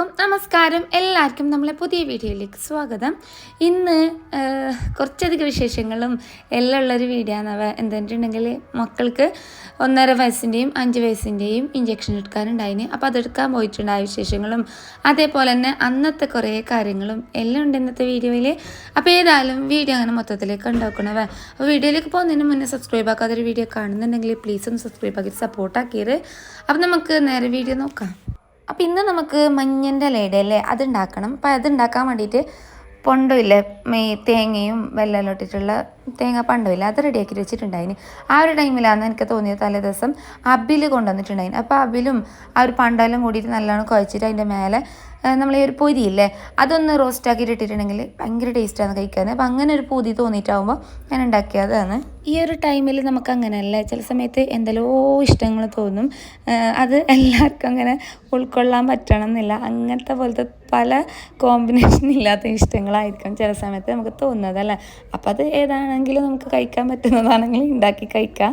വലൈക്കും നമസ്കാരം. എല്ലാവർക്കും നമ്മളെ പുതിയ വീഡിയോയിലേക്ക് സ്വാഗതം. ഇന്ന് കുറച്ചധികം വിശേഷങ്ങളും എല്ലാം ഉള്ളൊരു വീഡിയോ ആണ്. എന്തിട്ടുണ്ടെങ്കിൽ മക്കൾക്ക് ഒന്നര വയസ്സിന്റെയും അഞ്ച് വയസ്സിന്റെയും ഇഞ്ചക്ഷൻ എടുക്കാനുണ്ടായിന്. അപ്പോൾ അതെടുക്കാൻ പോയിട്ടുണ്ടായ വിശേഷങ്ങളും അതേപോലെ തന്നെ അന്നത്തെ കുറേ കാര്യങ്ങളും എല്ലാം ഉണ്ട് ഇന്നത്തെ വീഡിയോയിൽ അപ്പോൾ ഏതായാലും വീഡിയോ അങ്ങനെ മൊത്തത്തിലേക്ക് ഉണ്ടാക്കണവ അപ്പോൾ വീഡിയോയിലേക്ക് പോകുന്നതിന് മുന്നേ സബ്സ്ക്രൈബ് ആക്കാത്തൊരു വീഡിയോ കാണുന്നുണ്ടെങ്കിൽ പ്ലീസ് ഒന്ന് സബ്സ്ക്രൈബ് ആക്കിയിട്ട് സപ്പോർട്ടാക്കിയത് അപ്പോൾ നമുക്ക് നേരെ വീഡിയോ നോക്കാം. അപ്പം ഇന്ന് നമുക്ക് മഞ്ഞന്റെ ഇലയുടെ അല്ലേ? അതുണ്ടാക്കണം. അപ്പം അതുണ്ടാക്കാൻ വേണ്ടിയിട്ട് പൊണ്ടമില്ലേ തേങ്ങയും വെല്ലം ഇട്ടിട്ടുള്ള തേങ്ങ പണ്ടമില്ല അത് റെഡിയാക്കി വെച്ചിട്ടുണ്ടായിന്. ആ ഒരു ടൈമിലാണ് എനിക്ക് തോന്നിയത് തലേ ദിവസം അബിൽ കൊണ്ടുവന്നിട്ടുണ്ടായിന്. അപ്പോൾ അബിലും ആ ഒരു പണ്ടെല്ലാം കൂടിയിട്ട് നല്ലോണം കുഴച്ചിട്ട് അതിന്റെ മേലെ നമ്മൾ ഈ ഒരു പൊരിയില്ലേ അതൊന്ന് റോസ്റ്റ് ആക്കിയിട്ട് ഇട്ടിട്ടുണ്ടെങ്കിൽ ഭയങ്കര ടേസ്റ്റാണ് കഴിക്കാൻ അപ്പം അങ്ങനെ ഒരു പൂതി തോന്നിയിട്ടാവുമ്പോൾ ഞാൻ ഉണ്ടാക്കിയതാണ്. ഈ ഒരു ടൈമിൽ നമുക്ക് അങ്ങനെയല്ല? ചില സമയത്ത് എന്തെല്ലോ ഇഷ്ടങ്ങൾ തോന്നും. അത് എല്ലാവർക്കും അങ്ങനെ ഉൾക്കൊള്ളാൻ പറ്റണം എന്നില്ല അങ്ങനത്തെ പോലത്തെ പല കോമ്പിനേഷൻ ഇല്ലാത്ത ഇഷ്ടങ്ങളായിരിക്കും ചില സമയത്ത് നമുക്ക് തോന്നുന്നത് അല്ലേ? അപ്പം അത് ഏതാണെങ്കിലും നമുക്ക് കഴിക്കാൻ പറ്റുന്നതാണെങ്കിൽ ഉണ്ടാക്കി കഴിക്കാം.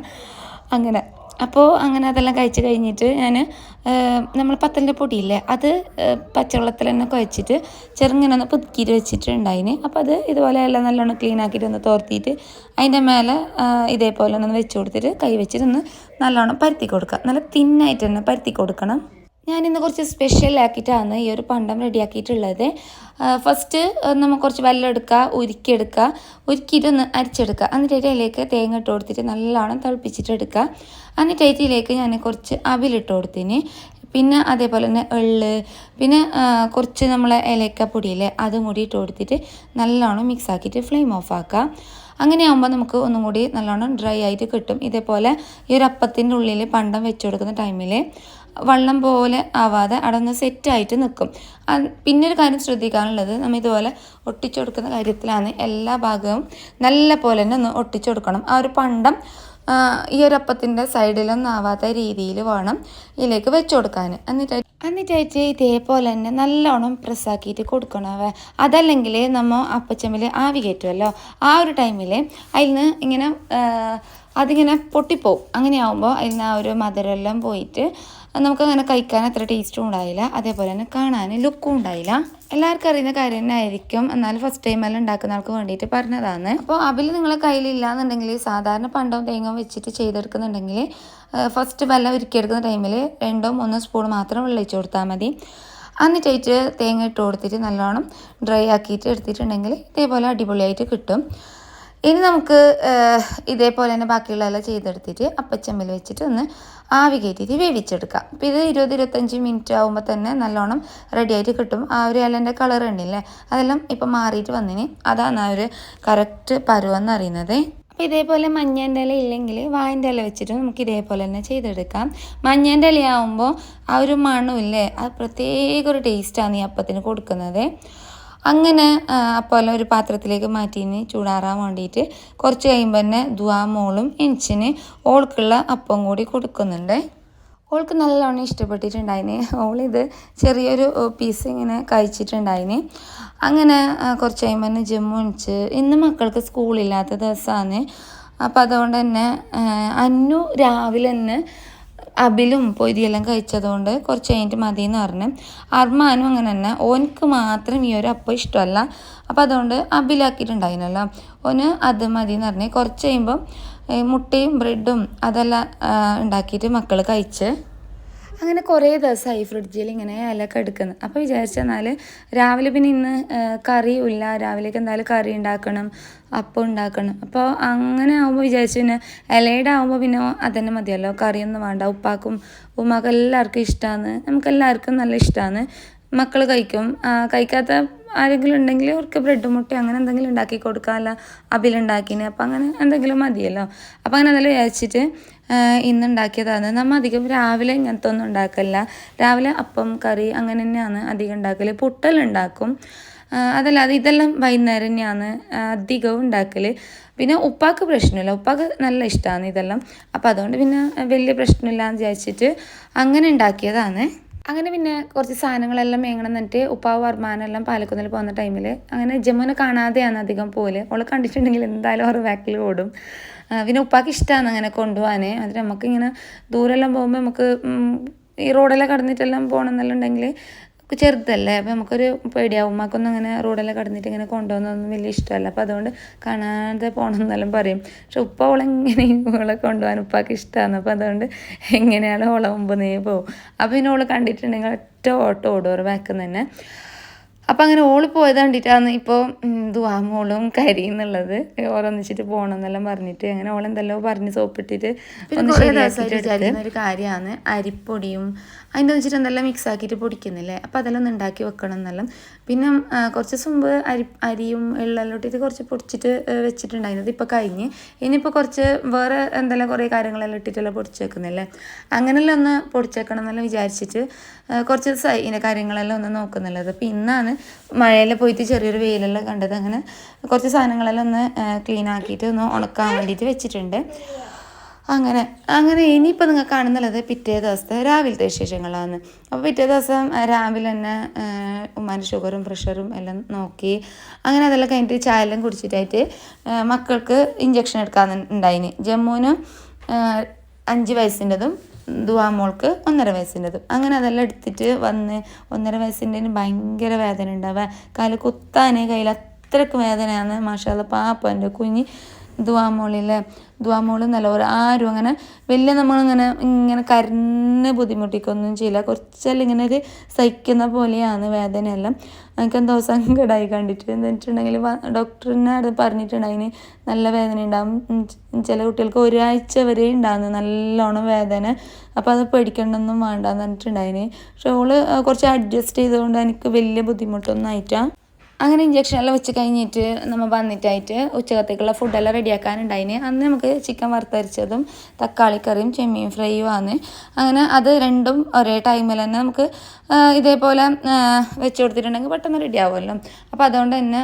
അങ്ങനെ. അപ്പോൾ അങ്ങനെ അതെല്ലാം കഴിച്ച് കഴിഞ്ഞിട്ട് ഞാൻ നമ്മൾ പത്തലിന്റെ പൊടിയില്ലേ അത് പച്ചവെള്ളത്തിൽ തന്നെ കുഴച്ചിട്ട് ചെറുങ്ങനെ ഒന്ന് പുതുക്കിയിട്ട് വെച്ചിട്ടുണ്ടായിന്. അപ്പോൾ അത് ഇതുപോലെ എല്ലാം നല്ലോണം ക്ലീൻ ആക്കിയിട്ട് ഒന്ന് തോർത്തിയിട്ട് അതിന്റെ മേലെ ഇതേപോലെ ഒന്ന് വെച്ച് കൊടുത്തിട്ട് കൈ വെച്ചിട്ട് ഒന്ന് നല്ലോണം പരത്തി കൊടുക്കുക. നല്ല തിന്നായിട്ട് തന്നെ പരത്തി കൊടുക്കണം. ഞാനിന്ന് കുറച്ച് സ്പെഷ്യൽ ആക്കിയിട്ടാണ് ഈ ഒരു പണ്ടം റെഡിയാക്കിയിട്ടുള്ളത് ഫസ്റ്റ് നമ്മൾ കുറച്ച് വെള്ളം എടുക്കുക ഉരുക്കിയെടുക്കുക. ഉരുക്കിയിട്ട് ഒന്ന് അരിച്ചെടുക്കുക. എന്നിട്ട് അതിലേക്ക് തേങ്ങ ഇട്ട് കൊടുത്തിട്ട് നല്ലോണം തിളപ്പിച്ചിട്ടെടുക്കുക എന്നിട്ട് അതിലേക്ക് ഞാൻ കുറച്ച് അവിലിട്ട് കൊടുത്തിന്. പിന്നെ അതേപോലെ തന്നെ എള്ള് പിന്നെ കുറച്ച് നമ്മളെ ഏലക്കപ്പൊടിയില്ലേ അതും കൂടി ഇട്ട് കൊടുത്തിട്ട് നല്ലോണം മിക്സ് ആക്കിയിട്ട് ഫ്ലെയിം ഓഫ് ആക്കുക. അങ്ങനെ ആകുമ്പോൾ നമുക്ക് ഒന്നും കൂടി നല്ലോണം ഡ്രൈ ആയിട്ട് കിട്ടും. ഇതേപോലെ ഈ ഒരു അപ്പത്തിന്റെ ഉള്ളിൽ പണ്ടം വെച്ച് കൊടുക്കുന്ന ടൈമിൽ വെള്ളം പോലെ ആവാതെ അവിടെ സെറ്റായിട്ട് നിൽക്കും. പിന്നെ ഒരു കാര്യം ശ്രദ്ധിക്കാനുള്ളത് നമ്മൾ ഇതുപോലെ ഒട്ടിച്ചു കൊടുക്കുന്ന കാര്യത്തിലാണ് എല്ലാ ഭാഗവും നല്ല പോലെ തന്നെ ഒന്ന് ഒട്ടിച്ചു കൊടുക്കണം ആ ഒരു പണ്ടം ഈ ഒരു അപ്പത്തിന്റെ സൈഡിലൊന്നും ആവാത്ത രീതിയിൽ വേണം ഇതിലേക്ക് വെച്ച് കൊടുക്കാൻ എന്നിട്ട് എന്നിട്ടായിട്ട് ഇതേപോലെ തന്നെ നല്ലോണം പ്രസ്സാക്കിയിട്ട് കൊടുക്കണവ. അതല്ലെങ്കിൽ നമ്മൾ അപ്പച്ചമ്മിൽ ആവി കയറ്റുമല്ലോ ആ ഒരു ടൈമിൽ അതിൽ നിന്ന് ഇങ്ങനെ അതിങ്ങനെ പൊട്ടിപ്പോവും. അങ്ങനെ ആവുമ്പോൾ അതിൽ നിന്ന് ആ ഒരു മധുരമെല്ലാം പോയിട്ട് നമുക്കങ്ങനെ കഴിക്കാൻ അത്ര ടേസ്റ്റും ഉണ്ടായില്ല. അതേപോലെ തന്നെ കാണാൻ ലുക്കും ഉണ്ടായില്ല. എല്ലാവർക്കും അറിയുന്ന കാര്യം തന്നെ ആയിരിക്കും എന്നാലും ഫസ്റ്റ് ടൈം എല്ലാം ഉണ്ടാക്കുന്ന ആൾക്ക് വേണ്ടിയിട്ട് പറഞ്ഞതാണ്. അപ്പോൾ അതിൽ നിങ്ങളെ കയ്യിലില്ല എന്നുണ്ടെങ്കിൽ സാധാരണ പണ്ടോ തേങ്ങയും വെച്ചിട്ട് ചെയ്തെടുക്കുന്നുണ്ടെങ്കിൽ ഫസ്റ്റ് വെള്ളം ഉരുക്കിയെടുക്കുന്ന ടൈമിൽ രണ്ടോ മൂന്നോ സ്പൂൺ മാത്രം വെള്ളം ഒഴിച്ച് കൊടുത്താൽ മതി എന്നിട്ടായിട്ട് തേങ്ങ ഇട്ട് കൊടുത്തിട്ട് നല്ലോണം ഡ്രൈ ആക്കിയിട്ട് എടുത്തിട്ടുണ്ടെങ്കിൽ ഇതേപോലെ അടിപൊളിയായിട്ട് കിട്ടും. ഇനി നമുക്ക് ഇതേപോലെ തന്നെ ബാക്കിയുള്ളതെല്ലാം ചെയ്തെടുത്തിട്ട് അപ്പച്ചമ്മിൽ വെച്ചിട്ട് ഒന്ന് ആവി കയറ്റിയിട്ട് വേവിച്ചെടുക്കാം. അപ്പോൾ ഇത് ഇരുപത് ഇരുപത്തഞ്ച് മിനിറ്റ് ആകുമ്പോൾ തന്നെ നല്ലോണം റെഡി ആയിട്ട് കിട്ടും. ആ ഒരു ഇലന്റെ കളർ ഉണ്ടല്ലേ അതെല്ലാം ഇപ്പം മാറിയിട്ട് വന്നിന്. അതാണ് ആ ഒരു കറക്റ്റ് പരുവെന്ന് അറിയുന്നത് അപ്പോൾ ഇതേപോലെ മഞ്ഞേന്റെ ഇല ഇല്ലെങ്കിൽ വായന്റെ ഇല വെച്ചിട്ട് നമുക്ക് ഇതേപോലെ തന്നെ ചെയ്തെടുക്കാം. മഞ്ഞേന്റെ ഇലയാവുമ്പോൾ ആ ഒരു മണമില്ലേ അത് പ്രത്യേക ഒരു ടേസ്റ്റാണ് ഈ അപ്പത്തിന് കൊടുക്കുന്നത്. അങ്ങനെ അപ്പോൾ ഒരു പാത്രത്തിലേക്ക് മാറ്റിന് ചൂടാറാൻ വേണ്ടിയിട്ട് കുറച്ച് കഴിയുമ്പോൾ തന്നെ ദുവാമോളും എണിച്ചിന് ഓൾക്കുള്ള അപ്പം കൂടി കൊടുക്കുന്നുണ്ട്. ഓൾക്ക് നല്ലോണം ഇഷ്ടപ്പെട്ടിട്ടുണ്ടായിന്. ഓളിത് ചെറിയൊരു പീസ് ഇങ്ങനെ കഴിച്ചിട്ടുണ്ടായിന്. അങ്ങനെ കുറച്ച് കഴിയുമ്പോൾ തന്നെ ജമ്മു എണിച്ച്. ഇന്ന് മക്കൾക്ക് സ്കൂളില്ലാത്ത ദിവസമാണ് അപ്പോൾ അതുകൊണ്ട് തന്നെ അന്നു രാവിലെ തന്നെ അബിലും പൊരിയെല്ലാം കഴിച്ചതുകൊണ്ട് കുറച്ച് കഴിഞ്ഞിട്ട് മതി എന്ന് പറഞ്ഞു. അർമാനും അങ്ങനെ തന്നെ. ഓനക്ക് മാത്രം ഈ ഒരു അപ്പം ഇഷ്ടമല്ല. അപ്പം അതുകൊണ്ട് അബിലാക്കിയിട്ടുണ്ടായിരുന്നല്ലോ ഓന് അത് മതി എന്ന് പറഞ്ഞ് കുറച്ച് കഴിയുമ്പം മുട്ടയും ബ്രെഡും അതെല്ലാം ഉണ്ടാക്കിയിട്ട് മക്കൾ കഴിച്ച് അങ്ങനെ കുറേ ദിവസമായി ഫ്രിഡ്ജിൽ ഇങ്ങനെ ഇലക്കെ എടുക്കുന്നത് അപ്പോൾ വിചാരിച്ചെന്നാൽ രാവിലെ പിന്നെ ഇന്ന് കറി ഇല്ല. രാവിലേക്ക് എന്തായാലും കറി ഉണ്ടാക്കണം അപ്പം ഉണ്ടാക്കണം. അപ്പോൾ അങ്ങനെ ആകുമ്പോൾ വിചാരിച്ചു പിന്നെ ഇലയുടെ ആകുമ്പോൾ പിന്നെ അതന്നെ മതിയല്ലോ. കറിയൊന്നും വേണ്ട. ഉപ്പാക്കും ഉമ്മാക്കും എല്ലാവർക്കും ഇഷ്ടമാണ് നമുക്കെല്ലാവർക്കും നല്ല ഇഷ്ടമാണ് മക്കൾ കഴിക്കും. കഴിക്കാത്ത ആരെങ്കിലും ഉണ്ടെങ്കിൽ അവർക്ക് ബ്രെഡ് മുട്ട അങ്ങനെ എന്തെങ്കിലും ഉണ്ടാക്കി കൊടുക്കാമല്ല അബിലുണ്ടാക്കിന് അപ്പം അങ്ങനെ എന്തെങ്കിലും മതിയല്ലോ. അപ്പം അങ്ങനെ അതെല്ലാം വിചാരിച്ചിട്ട് ഇന്ന് ഉണ്ടാക്കിയതാണ്. നമ്മൾ അധികം രാവിലെ ഇങ്ങനത്തെ ഒന്നും ഉണ്ടാക്കല്ല രാവിലെ അപ്പം കറി അങ്ങനെ തന്നെയാണ് അധികം ഉണ്ടാക്കൽ പുട്ടലുണ്ടാക്കും അതല്ലാതെ ഇതെല്ലാം വൈകുന്നേരം തന്നെയാണ് അധികവും ഉണ്ടാക്കൽ പിന്നെ ഉപ്പാക്ക് പ്രശ്നമില്ല. ഉപ്പാക്ക് നല്ല ഇഷ്ടമാണ് ഇതെല്ലാം. അപ്പോൾ അതുകൊണ്ട് പിന്നെ വലിയ പ്രശ്നമില്ല എന്ന് വിചാരിച്ചിട്ട് അങ്ങനെ ഉണ്ടാക്കിയതാണ്. അങ്ങനെ പിന്നെ കുറച്ച് സാധനങ്ങളെല്ലാം മേങ്ങണം എന്നിട്ട് ഉപ്പാവ് വർമാനെല്ലാം പാലക്കുന്നിൽ പോകുന്ന ടൈമിൽ അങ്ങനെ ജമ്മുനെ കാണാതെയാണ് അധികം പോലെ അവളെ കണ്ടിട്ടുണ്ടെങ്കിൽ എന്തായാലും അവർ ബാക്കിൽ ഓടും. പിന്നെ ഉപ്പാക്ക് ഇഷ്ടമാണ് അങ്ങനെ കൊണ്ടുപോകാൻ എന്നിട്ട് നമുക്കിങ്ങനെ ദൂരെല്ലാം പോകുമ്പോൾ നമുക്ക് ഈ റോഡെല്ലാം കടന്നിട്ടെല്ലാം പോകണം എന്നെല്ലാം ഉണ്ടെങ്കിൽ ചെറുതല്ലേ അപ്പോൾ നമുക്കൊരു പേടിയാവും. ഉമ്മക്കൊന്നും അങ്ങനെ റോഡെല്ലാം കടന്നിട്ട് ഇങ്ങനെ കൊണ്ടുപോകുന്നതൊന്നും വലിയ ഇഷ്ടമല്ല. അപ്പോൾ അതുകൊണ്ട് കാണാതെ പോകണം എന്നെല്ലാം പറയും. പക്ഷെ ഉപ്പ ഓളെങ്ങനെ ഓളെ കൊണ്ടുപോകാൻ ഉപ്പാക്ക് ഇഷ്ടമാണ് അപ്പോൾ അതുകൊണ്ട് എങ്ങനെയാണ് ഓളെ മുമ്പ് നീ പോകും അപ്പോൾ പിന്നെ ഓൾ കണ്ടിട്ടുണ്ടെങ്കിൽ ഒറ്റ ഓട്ടോ ഓടും ഓറ് ബാക്കിൽ തന്നെ. അപ്പം അങ്ങനെ ഓൾ പോയത് കണ്ടിട്ടാണ് ഇപ്പോൾ ദുവാമോളും കരിയുന്നുള്ളത് ഓരോന്നിച്ചിട്ട് പോകണം എന്നെല്ലാം പറഞ്ഞിട്ട് അങ്ങനെ ഓളെന്തെല്ലോ പറഞ്ഞ് സോപ്പിട്ടിട്ട് ഒരു കാര്യമാണ്. അരിപ്പൊടിയും അതിന്റെ വെച്ചിട്ട് എന്തെല്ലാം മിക്സ് ആക്കിയിട്ട് പൊടിക്കുന്നില്ലേ? അപ്പോൾ അതെല്ലാം ഒന്ന് ഉണ്ടാക്കി വെക്കണം എന്നെല്ലാം. പിന്നെ കുറച്ച് മുമ്പ് അരി അരിയും എള്ളെല്ലാം ഇട്ടിട്ട് കുറച്ച് പൊടിച്ചിട്ട് വെച്ചിട്ടുണ്ടായിരുന്നത് ഇപ്പോൾ കഴിഞ്ഞ്. ഇനിയിപ്പോൾ കുറച്ച് വേറെ എന്തെല്ലാം കുറേ കാര്യങ്ങളെല്ലാം ഇട്ടിട്ടെല്ലാം പൊടിച്ച് വെക്കുന്നില്ലേ? അങ്ങനെയെല്ലാം ഒന്ന് പൊടിച്ചേക്കണം എന്നെല്ലാം വിചാരിച്ചിട്ട് കുറച്ച് ഇതിന്റെ കാര്യങ്ങളെല്ലാം ഒന്ന് നോക്കുന്നുള്ളത്. അപ്പോൾ ഇന്നാണ് മഴയിൽ പോയിട്ട് ചെറിയൊരു വെയിലെല്ലാം കണ്ടത്. അങ്ങനെ കുറച്ച് സാധനങ്ങളെല്ലാം ഒന്ന് ക്ലീൻ ആക്കിയിട്ട് ഒന്ന് ഉണക്കാൻ വേണ്ടിയിട്ട് വെച്ചിട്ടുണ്ട്. അങ്ങനെ അങ്ങനെ ഇനിയിപ്പോൾ നിങ്ങൾ കാണുന്നുള്ളത് പിറ്റേ ദിവസത്തെ രാവിലത്തെ വിശേഷങ്ങളാണ് അപ്പോൾ പിറ്റേ ദിവസം രാവിലെ തന്നെ ഉമ്മാന്റെ ഷുഗറും പ്രഷറും എല്ലാം നോക്കി അങ്ങനെ അതെല്ലാം കഴിഞ്ഞിട്ട് ചായയെല്ലാം കുടിച്ചിട്ടായിട്ട് മക്കൾക്ക് ഇഞ്ചക്ഷൻ എടുക്കാൻ ഉണ്ടായിന്. ജമ്മുവിന് അഞ്ച് വയസ്സിന്റെതും ദുവാമോൾക്ക് ഒന്നര വയസ്സിന്റെതും. അങ്ങനെ അതെല്ലാം എടുത്തിട്ട് വന്ന് ഒന്നര വയസ്സിന്റെ ഭയങ്കര വേദന ഉണ്ടാവുക കാൽ കുത്താനേ കയ്യിൽ അത്രയ്ക്ക് വേദനയാണ്. മാഷാല്ല പാപ്പ എന്റെ കുഞ്ഞ് ദുവാമോളിലെ ദുവാമോൾ നല്ലപോലെ ആരും അങ്ങനെ വലിയ നമ്മളിങ്ങനെ ഇങ്ങനെ കരന്ന് ബുദ്ധിമുട്ടിക്കൊന്നും ചെയ്യില്ല. കുറച്ചെല്ലാം ഇങ്ങനെ ഒരു സഹിക്കുന്ന പോലെയാണ് വേദനയെല്ലാം. എനിക്ക് എന്തോ സങ്കടമായി കണ്ടിട്ട്. ഡോക്ടറിനെ അത് പറഞ്ഞിട്ടുണ്ടായിന് നല്ല വേദന ഉണ്ടാകും ചില കുട്ടികൾക്ക് ഒരാഴ്ച വരെ ഉണ്ടാകുന്നു നല്ലോണം വേദന. അപ്പോൾ അത് പേടിക്കണ്ടൊന്നും വേണ്ടെന്ന് പറഞ്ഞിട്ടുണ്ടായിന് പക്ഷെ ഓൾ കുറച്ച് അഡ്ജസ്റ്റ് ചെയ്തുകൊണ്ട് എനിക്ക് വലിയ ബുദ്ധിമുട്ടൊന്നും ആയിട്ടാണ് അങ്ങനെ ഇഞ്ചക്ഷൻ എല്ലാം വെച്ച് കഴിഞ്ഞിട്ട് നമ്മൾ വന്നിട്ടായിട്ട് ഉച്ചകത്തേക്കുള്ള ഫുഡെല്ലാം റെഡിയാക്കാനുണ്ടായിന് അന്ന് നമുക്ക് ചിക്കൻ വറുത്തരിച്ചതും തക്കാളി കറിയും ചെമ്മീൻ ഫ്രൈയും ആണ്. അങ്ങനെ അത് രണ്ടും ഒരേ ടൈമിൽ തന്നെ നമുക്ക് ഇതേപോലെ വെച്ച് കൊടുത്തിട്ടുണ്ടെങ്കിൽ പെട്ടെന്ന് റെഡി ആവുമല്ലോ. അപ്പോൾ അതുകൊണ്ട് തന്നെ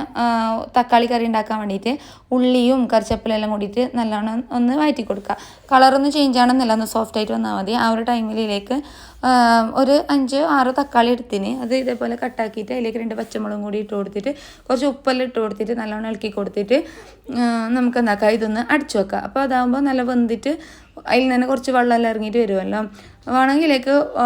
തക്കാളി കറി ഉണ്ടാക്കാൻ വേണ്ടിയിട്ട് ഉള്ളിയും കറിച്ചപ്പിലെല്ലാം കൂടിയിട്ട് നല്ലോണം ഒന്ന് വഴറ്റി കൊടുക്കുക. കളറൊന്നും ചേഞ്ച് ആണെന്നില്ല. ഒന്ന് സോഫ്റ്റ് ആയിട്ട് വന്നാൽ മതി. ആ ഒരു ടൈമിലേക്ക് ഒരു അഞ്ച് ആറ് തക്കാളി എടുത്തിന്. അത് ഇതേപോലെ കട്ടാക്കിയിട്ട് അതിലേക്ക് രണ്ട് പച്ചമുളകും കൂടി ഇട്ട് കൊടുത്തിട്ട് കുറച്ച് ഉപ്പെല്ലാം ഇട്ട് കൊടുത്തിട്ട് നല്ലോണം ഇളക്കി കൊടുത്തിട്ട് നമുക്ക് എന്താക്കാം ഇതൊന്ന് അടിച്ചു വെക്കാം. അപ്പോൾ അതാകുമ്പോൾ നല്ല വെന്തിട്ട് അതിൽ തന്നെ കുറച്ച് വെള്ളമെല്ലാം ഇറങ്ങിയിട്ട് വരുമല്ലോ. ആ,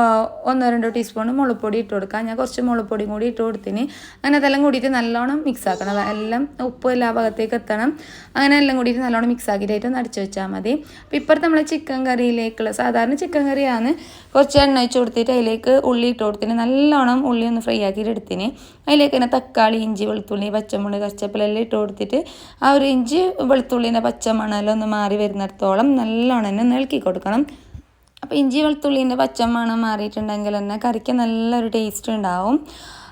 ഒന്നോ രണ്ടോ ടീസ്പൂൺ മുളപ്പൊടി ഇട്ട് കൊടുക്കാം. ഞാൻ കുറച്ച് മുളപ്പൊടിയും കൂടി ഇട്ട് കൊടുത്തിന്. അങ്ങനെ അതെല്ലാം കൂടിയിട്ട് നല്ലോണം മിക്സ് ആക്കണം. എല്ലാം ഉപ്പ് എല്ലാ ഭാഗത്തേക്ക് എത്തണം. അങ്ങനെ എല്ലാം കൂടിയിട്ട് നല്ലോണം മിക്സ് ആക്കിയിട്ട് ഒന്ന് അടിച്ചു വെച്ചാൽ മതി. അപ്പോൾ ഇപ്പുറത്ത് നമ്മൾ ചിക്കൻ കറിയിലേക്കുള്ള സാധാരണ ചിക്കൻ കറിയാണ് കുറച്ച് എണ്ണ ഒഴിച്ച് കൊടുത്തിട്ട് അതിലേക്ക് ഉള്ളി ഇട്ട് കൊടുത്തിന്. നല്ലോണം ഉള്ളി ഒന്ന് ഫ്രൈ ആക്കിയിട്ട് എടുത്തിന്. അതിലേക്ക് തന്നെ തക്കാളി ഇഞ്ചി വെളുത്തുള്ളി പച്ചമുളക് കച്ചപ്പിലെല്ലാം ഇട്ട് കൊടുത്തിട്ട് ആ ഒരു ഇഞ്ചി വെളുത്തുള്ളിന്റെ പച്ചമണെല്ലാം ഒന്ന് മാറി വരുന്നിടത്തോളം നല്ലോണം തന്നെ ഇളക്കി കൊടുക്കണം. അപ്പോൾ ഇഞ്ചി വെളുത്തുള്ളീന്റെ പച്ചമണം മാറിയിട്ടുണ്ടെങ്കിൽ തന്നെ കറിക്ക് നല്ലൊരു ടേസ്റ്റ് ഉണ്ടാവും.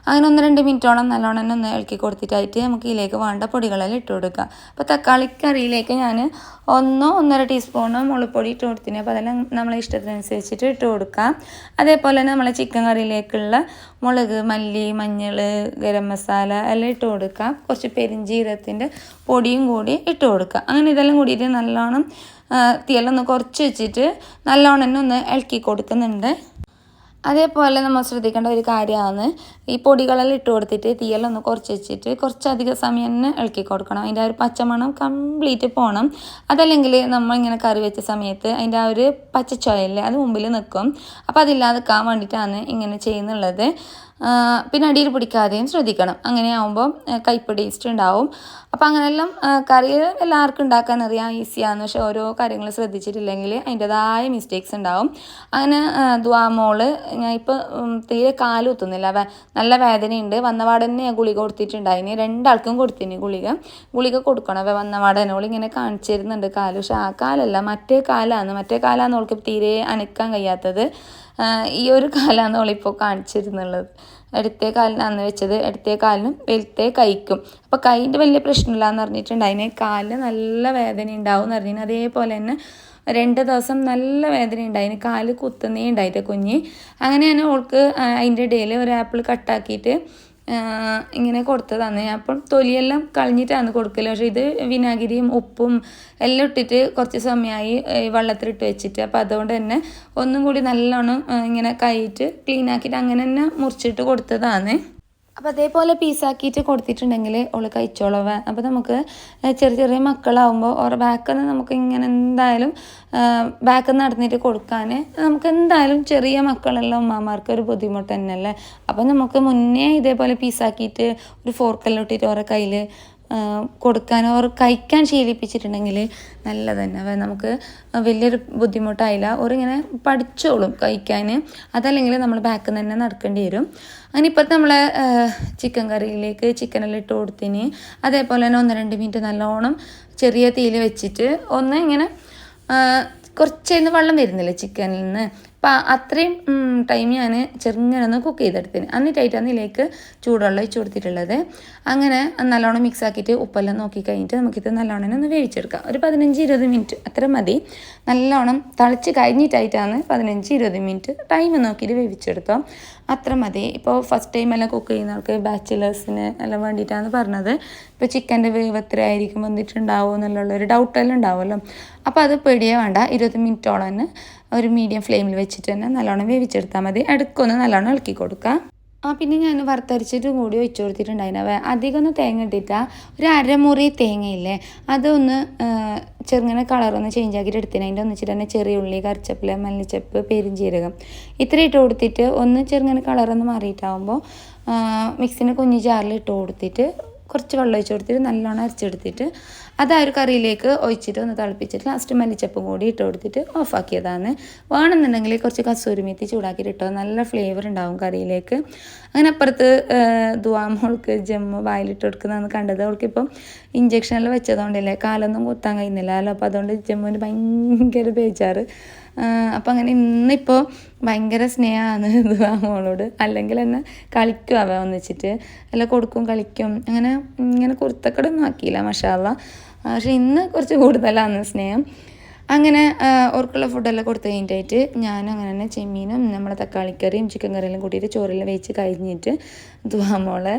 അങ്ങനെ ഒന്ന് രണ്ട് മിനിറ്റോളം നല്ലോണം തന്നെ ഒന്ന് ഇളക്കി കൊടുത്തിട്ടായിട്ട് നമുക്ക് ഇതിലേക്ക് വേണ്ട പൊടികളെല്ലാം ഇട്ട് കൊടുക്കാം. അപ്പോൾ തക്കാളി കറിയിലേക്ക് ഞാൻ ഒന്നോ ഒന്നര ടീസ്പൂണോ മുളപ്പൊടി ഇട്ട് കൊടുത്തിന് അപ്പോൾ അതെല്ലാം നമ്മളെ ഇഷ്ടത്തിനനുസരിച്ചിട്ട് ഇട്ട് കൊടുക്കാം. അതേപോലെ തന്നെ നമ്മളെ ചിക്കൻ കറിയിലേക്കുള്ള മുളക് മല്ലി മഞ്ഞൾ ഗരം മസാല എല്ലാം ഇട്ട് കൊടുക്കാം. കുറച്ച് പെരിഞ്ചീരത്തിന്റെ പൊടിയും കൂടി ഇട്ട് കൊടുക്കുക അങ്ങനെ ഇതെല്ലാം കൂടിയിട്ട് നല്ലോണം ഒന്ന് കുറച്ച് വെച്ചിട്ട് നല്ലോണം തന്നെ ഒന്ന് ഇളക്കി കൊടുക്കുന്നുണ്ട്. അതേപോലെ നമ്മൾ ശ്രദ്ധിക്കേണ്ട ഒരു കാര്യമാണ് ഈ പൊടികളെല്ലാം ഇട്ട് കൊടുത്തിട്ട് തീയെല്ലാം കുറച്ച് വെച്ചിട്ട് കുറച്ചധികം സമയം തന്നെ ഇളക്കി കൊടുക്കണം. അതിന്റെ ആ ഒരു പച്ചമണം കംപ്ലീറ്റ് പോകണം അതല്ലെങ്കിൽ നമ്മൾ ഇങ്ങനെ കറി വെച്ച സമയത്ത് അതിന്റെ ആ ഒരു പച്ചച്ചോയല്ലേ അത് മുമ്പിൽ നിൽക്കും. അപ്പോൾ അതില്ലാതെക്കാൻ വേണ്ടിയിട്ടാണ് ഇങ്ങനെ ചെയ്യുന്നുള്ളത്. പിന്നെ അടിയിൽ പിടിക്കാതെയും ശ്രദ്ധിക്കണം. അങ്ങനെ ആകുമ്പോൾ കയ്പ്പ് ടേസ്റ്റ് ഉണ്ടാവും. അപ്പോൾ അങ്ങനെയെല്ലാം കറി എല്ലാവർക്കും ഉണ്ടാക്കാൻ അറിയാം ഈസിയാണ് പക്ഷെ ഓരോ കാര്യങ്ങൾ ശ്രദ്ധിച്ചിട്ടില്ലെങ്കിൽ അതിന്റെതായ മിസ്റ്റേക്സ് ഉണ്ടാവും. അങ്ങനെ ദ്വാമോൾ ഞാൻ ഇപ്പോൾ തീരെ കാലുത്തുന്നില്ല നല്ല വേദനയുണ്ട്. വന്നപാട് തന്നെ ഗുളിക കൊടുത്തിട്ടുണ്ടായിന്. രണ്ടാൾക്കും കൊടുത്തിന് ഗുളിക. ഗുളിക കൊടുക്കണം. അപ്പോൾ വന്നപാട് തന്നെ ഇങ്ങനെ കാണിച്ചു തരുന്നുണ്ട് കാൽ. പക്ഷെ ആ കാലല്ല മറ്റേ കാലാണ് മറ്റേ കാലാണ് ഓൾക്ക് തീരെ അനക്കാൻ കഴിയാത്തത്. ഈ ഒരു കാലാണ് ഓളിപ്പോൾ കാണിച്ചിരുന്നുള്ളത്. ഇടത്തെ കാലിനാന്ന് വെച്ചത് ഇടത്തെ കാലിനും വലത്തെ കൈക്കും. അപ്പോൾ കൈന്റെ വലിയ പ്രശ്നമില്ല എന്ന് പറഞ്ഞിട്ടുണ്ടായിന് കാലിന് നല്ല വേദന ഉണ്ടാവും എന്ന് പറഞ്ഞു അതേപോലെ തന്നെ രണ്ട് ദിവസം നല്ല വേദന ഉണ്ടായിന് കാൽ കുത്തുന്നേ ഉണ്ടായിട്ട് കുഞ്ഞ്. അങ്ങനെയാണ് ഓൾക്ക് അതിന്റെ ഇടയിൽ ഒരു ആപ്പിൾ കട്ടാക്കിയിട്ട് ഇങ്ങനെ കൊടുത്തതാണ്. അപ്പം തൊലിയെല്ലാം കളഞ്ഞിട്ടാണ് കൊടുക്കൽ പക്ഷേ ഇത് വിനാഗിരിയും ഉപ്പും എല്ലാം ഇട്ടിട്ട് കുറച്ച് സമയമായി വെള്ളത്തിലിട്ട് വെച്ചിട്ട്. അപ്പോൾ അതുകൊണ്ട് തന്നെ ഒന്നും കൂടി നല്ലോണം ഇങ്ങനെ കൈയിട്ട് ക്ലീൻ ആക്കിയിട്ട് അങ്ങനെ തന്നെ മുറിച്ചിട്ട് കൊടുത്തതാണ്. അപ്പോൾ അതേപോലെ പീസാക്കിയിട്ട് കൊടുത്തിട്ടുണ്ടെങ്കിൽ ഓൾ കഴിച്ചോളവ. അപ്പോൾ നമുക്ക് ചെറിയ ചെറിയ മക്കളാവുമ്പോൾ ഓരോ ബാക്കിൽ നിന്ന് നമുക്ക് ഇങ്ങനെ എന്തായാലും ബാക്കിൽ നിന്ന് നടന്നിട്ട് കൊടുക്കാൻ നമുക്ക് എന്തായാലും ചെറിയ മക്കളുള്ള ഉമ്മമാർക്ക് ഒരു ബുദ്ധിമുട്ട് തന്നെയല്ലേ? അപ്പോൾ നമുക്ക് മുന്നേ ഇതേപോലെ പീസാക്കിയിട്ട് ഒരു ഫോർക്കെല്ലാം ഇട്ടിട്ട് ഓരോ കയ്യിൽ കൊടുക്കാൻ അവർ കഴിക്കാൻ ശീലിപ്പിച്ചിട്ടുണ്ടെങ്കിൽ നല്ലത് തന്നെ നമുക്ക് വലിയൊരു ബുദ്ധിമുട്ടായില്ല. ഓരിങ്ങനെ പഠിച്ചോളും കഴിക്കാൻ അതല്ലെങ്കിൽ നമ്മൾ ബാക്കിൽ നിന്ന് തന്നെ നടക്കേണ്ടി വരും. അങ്ങനെ ഇപ്പോഴത്തെ നമ്മളെ ചിക്കൻ കറിയിലേക്ക് ചിക്കനെല്ലാം ഇട്ട് കൊടുത്തിന്. അതേപോലെ തന്നെ ഒന്ന് രണ്ട് മിനിറ്റ് നല്ലോണം ചെറിയ തീയിൽ വെച്ചിട്ട് ഒന്ന് ഇങ്ങനെ കുറച്ചേന്ന് വെള്ളം വരുന്നില്ല ചിക്കനിൽ നിന്ന്? അപ്പം അത്രയും ടൈം ഞാൻ ചെറുങ്ങനെ ഒന്ന് കുക്ക് ചെയ്തെടുത്തിന്. എന്നിട്ടായിട്ടാണ് ഇതിലേക്ക് ചൂടുവെള്ളം ഒഴിച്ചു കൊടുത്തിട്ടുള്ളത്. അങ്ങനെ നല്ലോണം മിക്സ് ആക്കിയിട്ട് ഉപ്പെല്ലാം നോക്കി കഴിഞ്ഞിട്ട് നമുക്കിത് നല്ലോണം ഒന്ന് വേവിച്ചെടുക്കാം. ഒരു പതിനഞ്ച് ഇരുപത് മിനിറ്റ് അത്ര മതി. നല്ലോണം തളിച്ച് കഴിഞ്ഞിട്ടായിട്ടാണ് പതിനഞ്ച് ഇരുപത് മിനിറ്റ് ടൈം നോക്കിയിട്ട് വേവിച്ചെടുത്തോ അത്ര മതി. ഇപ്പോൾ ഫസ്റ്റ് ടൈം എല്ലാം കുക്ക് ചെയ്യുന്ന ആൾക്ക് ബാച്ചിലേഴ്സിന് എല്ലാം വേണ്ടിയിട്ടാണ് പറഞ്ഞത്. ഇപ്പോൾ ചിക്കന്റെ വേവ് എത്ര ആയിരിക്കും വന്നിട്ടുണ്ടാവുമോ എന്നുള്ള ഒരു ഡൗട്ടെല്ലാം ഉണ്ടാവുമല്ലോ. അപ്പോൾ അത് പേടിയേ വേണ്ട. ഇരുപത് മിനിറ്റോളം തന്നെ ഒരു മീഡിയം ഫ്ലെയിമിൽ വെച്ചിട്ട് തന്നെ നല്ലോണം വേവിച്ചെടുത്താൽ മതി. അടുക്കൊന്ന് നല്ലോണം ഇളക്കി കൊടുക്കുക ആ പിന്നെ ഞാൻ വറുത്തരച്ചിട്ട് കൂടി ഒഴിച്ചു കൊടുത്തിട്ടുണ്ടായിരുന്നു. അധികം ഒന്ന് തേങ്ങ ഇട്ടിട്ടാ ഒരു അരമുറി തേങ്ങയില്ലേ അതൊന്ന് ചെറുങ്ങനെ കളറൊന്ന് ചേഞ്ച് ആക്കിയിട്ട് എടുത്തിന്. അതിന്റെ ഒന്നിച്ചിട്ട് തന്നെ ചെറിയ ഉള്ളി കറിച്ചപ്പില മല്ലിച്ചപ്പ് പെരിഞ്ചീരകം ഇത്ര ഇട്ട് കൊടുത്തിട്ട് ഒന്ന് ചെറുങ്ങനെ കളറൊന്ന് മാറിയിട്ടാകുമ്പോൾ മിക്സിന്റെ കുഞ്ഞു ജാറിൽ ഇട്ട് കൊടുത്തിട്ട് കുറച്ച് വെള്ളം ഒഴിച്ച് കൊടുത്തിട്ട് നല്ലോണം അരച്ചെടുത്തിട്ട് അത് ആ ഒരു കറിയിലേക്ക് ഒഴിച്ചിട്ട് ഒന്ന് തിളപ്പിച്ചിട്ട് ലാസ്റ്റ് മല്ലിച്ചപ്പും കൂടി ഇട്ട് കൊടുത്തിട്ട് ഓഫാക്കിയതാണ് വേണമെന്നുണ്ടെങ്കിൽ കുറച്ച് കസൂരി മെത്തി ചൂടാക്കിയിട്ട് ഇട്ടോ. നല്ല ഫ്ലേവർ ഉണ്ടാവും കറിയിലേക്ക്. അങ്ങനെ അപ്പുറത്ത് ദുവാമോൾക്ക് ജമ്മു വായിലിട്ട് കൊടുക്കുന്നതെന്ന് കണ്ടത്. അവൾക്ക് ഇപ്പം ഇഞ്ചക്ഷനെല്ലാം വെച്ചതുകൊണ്ടല്ലേ കാലൊന്നും കുത്താൻ കഴിയുന്നില്ലല്ലോ അപ്പോൾ അതുകൊണ്ട് ജമ്മുവിന് ഭയങ്കര ബേജാറ്. അപ്പം അങ്ങനെ ഇന്നിപ്പോൾ ഭയങ്കര സ്നേഹമാണ് ദുവാമോളോട് അല്ലെങ്കിൽ എന്നെ കളിക്കും അവ ഒന്നിച്ചിട്ട്. അല്ല കൊടുക്കും കളിക്കും. അങ്ങനെ ഇങ്ങനെ കുർത്തക്കടൊന്നും ആക്കിയില്ല മഷാല്ല പക്ഷെ ഇന്ന് കുറച്ച് കൂടുതലാണ് സ്നേഹം. അങ്ങനെ ഓർക്കുള്ള ഫുഡെല്ലാം കൊടുത്തു കഴിഞ്ഞിട്ടായിട്ട് ഞാൻ അങ്ങനെ തന്നെ ചെമ്മീനും നമ്മുടെ തക്കാളിക്കറിയും ചിക്കൻ കറിയെല്ലാം കൂട്ടിയിട്ട് ചോറെല്ലാം വെച്ച് കഴിഞ്ഞിട്ട് ദുവാമോളെ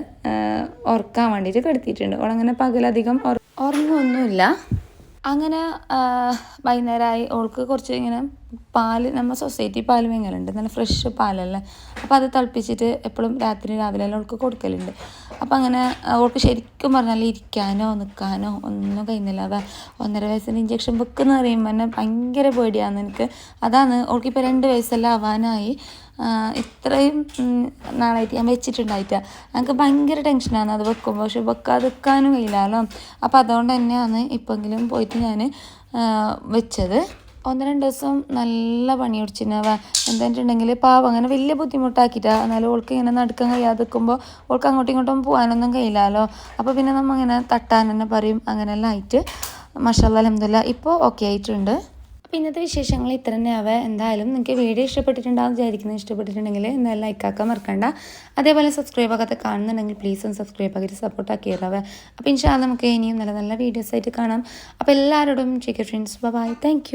ഉറക്കാൻ വേണ്ടിയിട്ട് കെടുത്തിയിട്ടുണ്ട്. ഓളങ്ങനെ പകലധികം ഉറങ്ങുമൊന്നുമില്ല അങ്ങനെ വൈകുന്നേരമായി ഓൾക്ക് കുറച്ച് ഇങ്ങനെ പാൽ നമ്മൾ സൊസൈറ്റി പാൽ വാങ്ങലുണ്ട് നല്ല ഫ്രഷ് പാലല്ലേ. അപ്പോൾ അത് തിളപ്പിച്ചിട്ട് എപ്പോഴും രാത്രി രാവിലെ എല്ലാം ഓൾക്ക് കൊടുക്കലുണ്ട്. അപ്പോൾ അങ്ങനെ ഓൾക്ക് ശരിക്കും പറഞ്ഞാൽ ഇരിക്കാനോ നിൽക്കാനോ ഒന്നും കഴിയുന്നില്ല. അവ ഒന്നര വയസ്സിന് ഇഞ്ചക്ഷൻ വെക്കുന്ന പറയുമ്പോൾ തന്നെ ഭയങ്കര പേടിയാണ് എനിക്ക്. അതാണ് ഓൾക്കിപ്പോൾ രണ്ട് വയസ്സെല്ലാം ആവാനായി. ഇത്രയും നാളായിട്ട് ഞാൻ വെച്ചിട്ടുണ്ടായിട്ട്. എനിക്ക് ഭയങ്കര ടെൻഷനാണ് അത് വെക്കുമ്പോൾ പക്ഷെ വെക്കാതിരിക്കാനും കഴിയില്ലല്ലോ അപ്പോൾ അതുകൊണ്ട് തന്നെയാണ് ഇപ്പോഴെങ്കിലും പോയിട്ട് ഞാൻ വെച്ചത്. ഒന്ന് രണ്ട് ദിവസം നല്ല പണി പിടിച്ചിരുന്നവ എന്താണെന്നുണ്ടെങ്കിൽ പാവം അങ്ങനെ വലിയ ബുദ്ധിമുട്ടാക്കിയിട്ടാണ് എന്നാലും ഓൾക്ക് ഇങ്ങനെ നടക്കാൻ കഴിയാതെ നിൽക്കുമ്പോൾ ഓൾക്ക് അങ്ങോട്ടും ഇങ്ങോട്ടും പോകാനൊന്നും കഴിയില്ലല്ലോ അപ്പോൾ പിന്നെ നമ്മൾ അങ്ങനെ തട്ടാൻ തന്നെ പറയും. അങ്ങനെയെല്ലാം ആയിട്ട്. മഷാല്ല അലഹമില്ല ഇപ്പോൾ ഓക്കെ ആയിട്ടുണ്ട്. അപ്പോൾ ഇന്നത്തെ വിശേഷങ്ങൾ ഇത്ര തന്നെയാവ. എന്തായാലും നിങ്ങൾക്ക് വീഡിയോ ഇഷ്ടപ്പെട്ടിട്ടുണ്ടാവും വിചാരിക്കുന്നത് ഇഷ്ടപ്പെട്ടിട്ടുണ്ടെങ്കിൽ എന്തായാലും ലൈക്കാക്കാൻ മറക്കണ്ട. അതേപോലെ സബ്സ്ക്രൈബ് ആകാത്ത കാണുന്നുണ്ടെങ്കിൽ പ്ലീസ് ഒന്ന് സബ്സ്ക്രൈബ് ആക്കിയിട്ട് സപ്പോർട്ട് ആക്കിയതാവേ അപ്പോൾ ഇൻഷാ നമുക്ക് ഇനിയും നല്ല നല്ല വീഡിയോസ് ആയിട്ട് കാണാം. അപ്പോൾ എല്ലാവരോടും ചിക്കൻ ഫ്രണ്ട്സ് ബൈ താങ്ക്